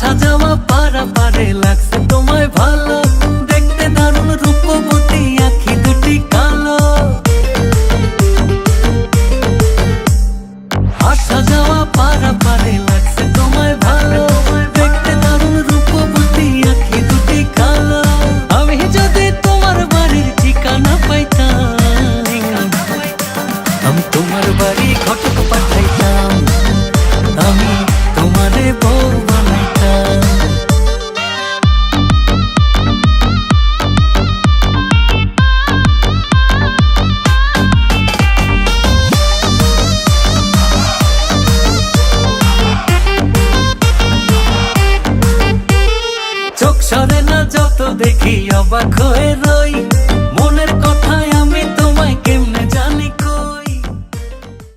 আসা যাওয়া পারা পারে লাগছে তোমায় ভালো। দেখতে দারুণ রূপবতী আখি দুটি কালো। আসা যাওয়া পারা পারে লাগছে তোমায় ভালো। দেখতে দারুণ রূপবতী আখি দুটি কালো। আমি যদি তোমার বাড়ির ঠিকানা পাইতাম, আমি তোমার বাড়ি ঘটক দেখি অবাক হয়ে রই।